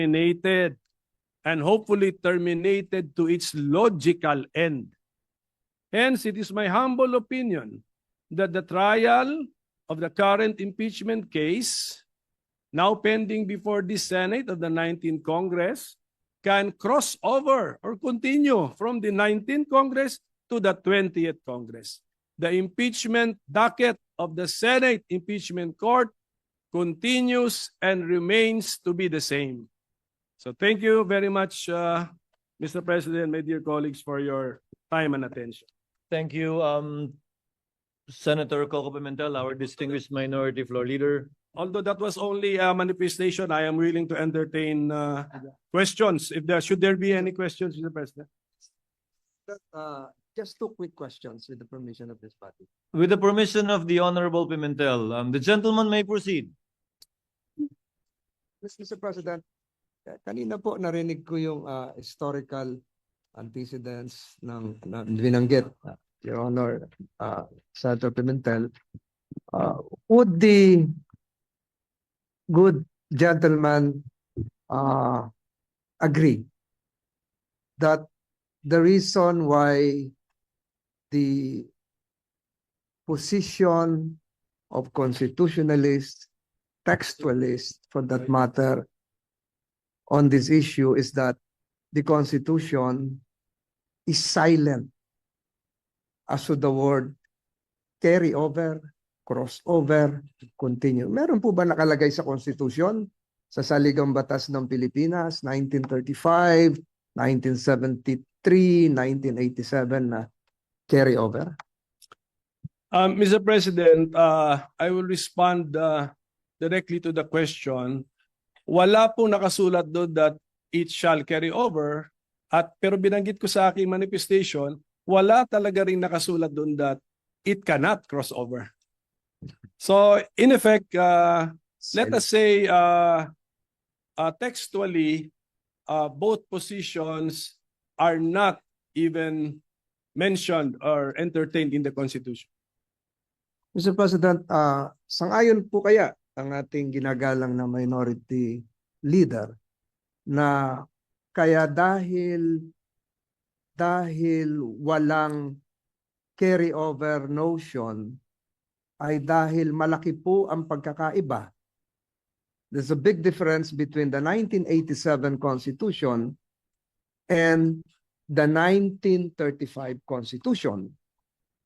terminated and hopefully terminated to its logical end. Hence, it is my humble opinion that the trial of the current impeachment case, now pending before the Senate of the 19th Congress, can cross over or continue from the 19th Congress to the 20th Congress. The impeachment docket of the Senate Impeachment Court continues and remains to be the same. So thank you very much, uh, Mr. President, my dear colleagues, for your time and attention. Thank you, um, Senator Coco Pimentel, our distinguished minority floor leader. Although that was only a manifestation, I am willing to entertain uh, questions. If there, should there be any questions, Mr. President? Uh, just two quick questions with the permission of this body. With the permission of the Honorable Pimentel, um, the gentleman may proceed. Yes, Mr. President, kanina po narinig ko yung ah, historical antecedents ng, ng binanggit, ah, Your Honor, uh, Senator Pimentel. Uh, would the good gentleman uh, agree that the reason why the position of constitutionalists textualist for that matter on this issue is that the Constitution is silent as to the word carry over, cross over, continue. Meron po ba nakalagay sa Constitution sa Saligang Batas ng Pilipinas 1935, 1973, 1987 na carry over? Um, Mr. President, uh, I will respond uh, directly to the question. Wala pong nakasulat doon that it shall carry over. At pero binanggit ko sa aking manifestation, wala talaga rin nakasulat doon that it cannot cross over. So in effect, uh, let us say uh, uh, textually, uh, both positions are not even mentioned or entertained in the Constitution. Mr. President, ah, sangayon po kaya ang ating ginagalang na minority leader na kaya dahil dahil walang carry over notion ay dahil malaki po ang pagkakaiba. There's a big difference between the 1987 Constitution and the 1935 Constitution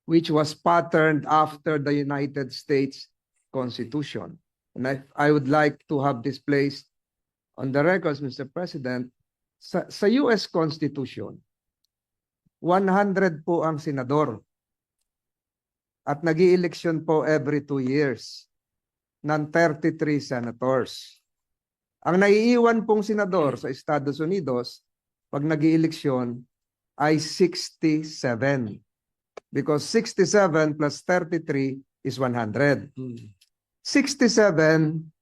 which was patterned after the United States Constitution. And I, I would like to have this placed on the records, Mr. President, sa, sa US Constitution, 100 po ang senador. At nag election po every two years ng 33 senators. Ang naiiwan pong senador sa Estados Unidos pag nag election ay 67 because 67 plus 33 is 100. 67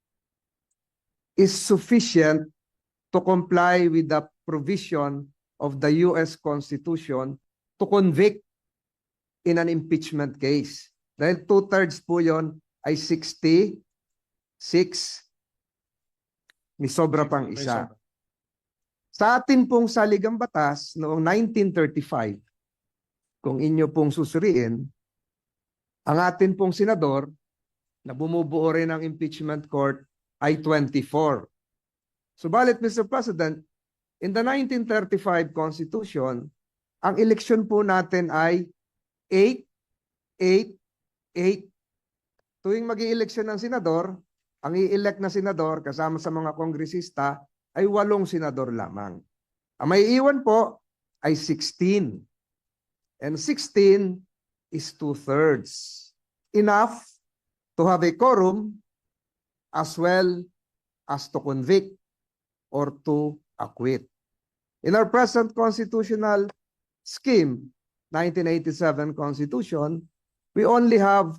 is sufficient to comply with the provision of the US Constitution to convict in an impeachment case. Dahil two-thirds po yon ay 66. May sobra pang isa. Sa atin pong saligang batas noong 1935, kung inyo pong susuriin, ang atin pong senador na bumubuo rin ng impeachment court ay 24. Subalit, Mr. President, in the 1935 Constitution, ang eleksyon po natin ay 8, 8, 8. Tuwing mag eleksyon ng senador, ang i-elect na senador kasama sa mga kongresista ay walong senador lamang. Ang may iwan po ay 16. And 16 is two-thirds. Enough to have a quorum as well as to convict or to acquit. In our present constitutional scheme, 1987 Constitution, we only have,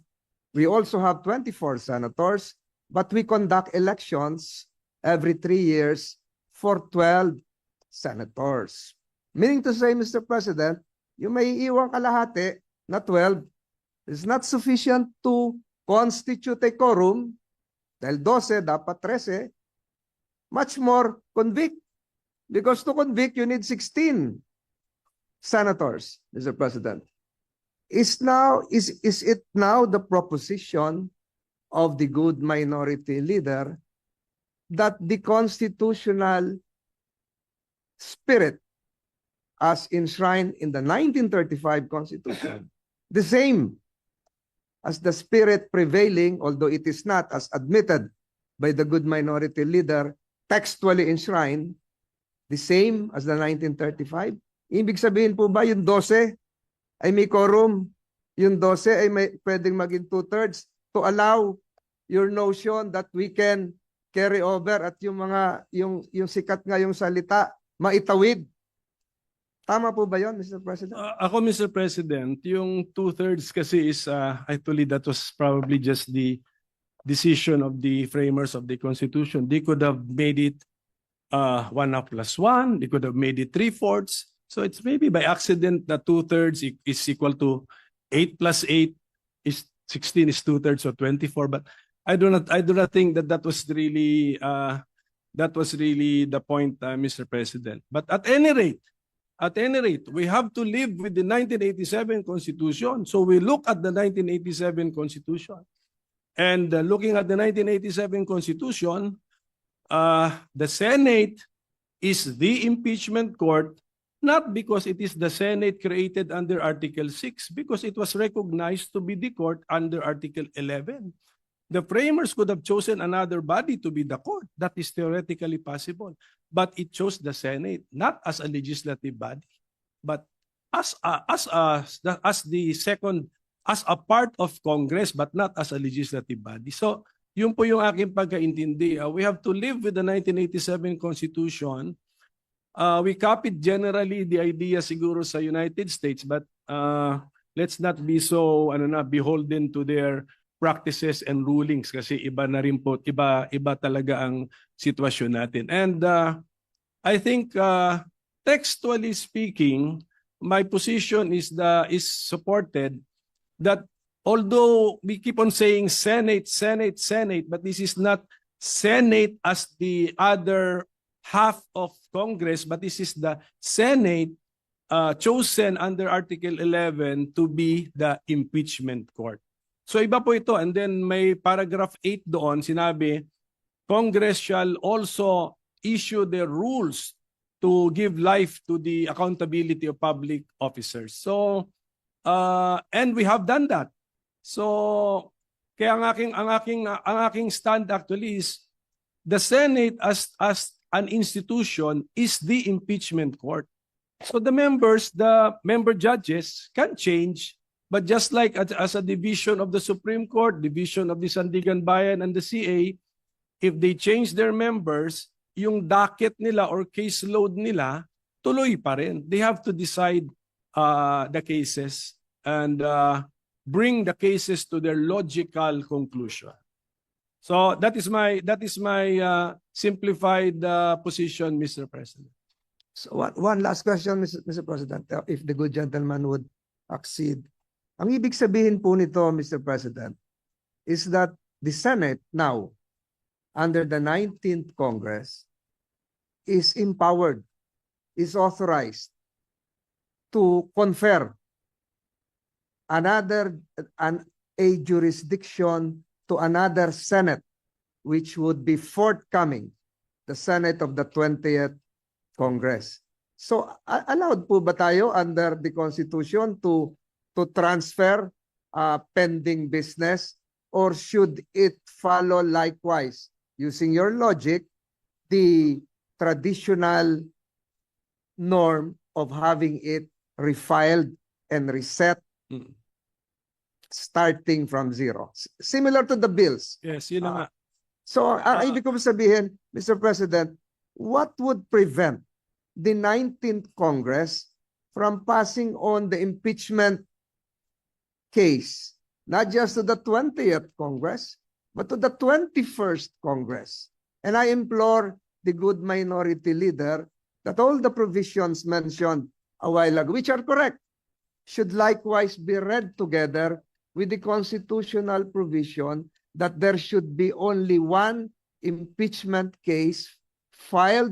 we also have 24 senators, but we conduct elections every three years for 12 senators. Meaning to say, Mr. President, yung may iwang kalahati na 12 is not sufficient to constitute a quorum dahil 12 dapat 13 much more convict. Because to convict, you need 16 senators, Mr. President. Is now is is it now the proposition of the good minority leader that the constitutional spirit as enshrined in the 1935 Constitution, the same as the spirit prevailing, although it is not as admitted by the good minority leader, textually enshrined, the same as the 1935? Ibig sabihin po ba yung 12 ay may quorum, yung 12 ay may pwedeng maging two-thirds to allow your notion that we can carry over at yung mga yung yung sikat nga yung salita maitawid. Tama po ba 'yon, Mr. President? Uh, ako, Mr. President, yung two-thirds kasi is, uh, actually, that was probably just the decision of the framers of the Constitution. They could have made it uh, one up plus one. They could have made it three-fourths. So it's maybe by accident that two-thirds i- is equal to eight plus eight is sixteen is two-thirds, so twenty-four. But I do not, I do not think that that was really, uh, that was really the point, uh, Mr. President. But at any rate, at any rate, we have to live with the 1987 Constitution. So we look at the 1987 Constitution. And uh, looking at the 1987 Constitution, uh, the Senate is the impeachment court, not because it is the Senate created under Article 6, because it was recognized to be the court under Article 11. The framers could have chosen another body to be the court. That is theoretically possible but it chose the Senate not as a legislative body, but as a, as a, as the second as a part of Congress but not as a legislative body. So, yun po yung aking pagkaintindi. Uh, we have to live with the 1987 Constitution. Uh, we copied generally the idea siguro sa United States but uh, let's not be so ano na beholden to their practices and rulings kasi iba na rin po iba iba talaga ang sitwasyon natin. And uh, I think uh, textually speaking, my position is the is supported that although we keep on saying Senate, Senate, Senate, but this is not Senate as the other half of Congress, but this is the Senate uh, chosen under Article 11 to be the impeachment court. So iba po ito. And then may paragraph 8 doon, sinabi, Congress shall also issue their rules to give life to the accountability of public officers. So, uh, and we have done that. So, kaya ang aking, ang aking, ang aking stand actually is the Senate as, as an institution is the impeachment court. So the members, the member judges can change But just like as, a division of the Supreme Court, division of the Sandigan Bayan and the CA, if they change their members, yung docket nila or caseload nila, tuloy pa rin. They have to decide uh, the cases and uh, bring the cases to their logical conclusion. So that is my that is my uh, simplified uh, position, Mr. President. So one, one last question, Mr. Mr. President, uh, if the good gentleman would accede. Ang ibig sabihin po nito, Mr. President, is that the Senate now, under the 19th Congress, is empowered, is authorized to confer another, an, a jurisdiction to another Senate, which would be forthcoming, the Senate of the 20th Congress. So allowed po ba tayo under the Constitution to to transfer uh, pending business or should it follow likewise using your logic the traditional norm of having it refiled and reset Mm. starting from zero S- similar to the bills Yes, yun Ah. nga. So, ang Ah. ibig ko sabihin, Mr. President, what would prevent the 19th Congress from passing on the impeachment case, not just to the 20th Congress, but to the 21st Congress? And I implore the good minority leader that all the provisions mentioned a while ago, which are correct, should likewise be read together with the constitutional provision that there should be only one impeachment case filed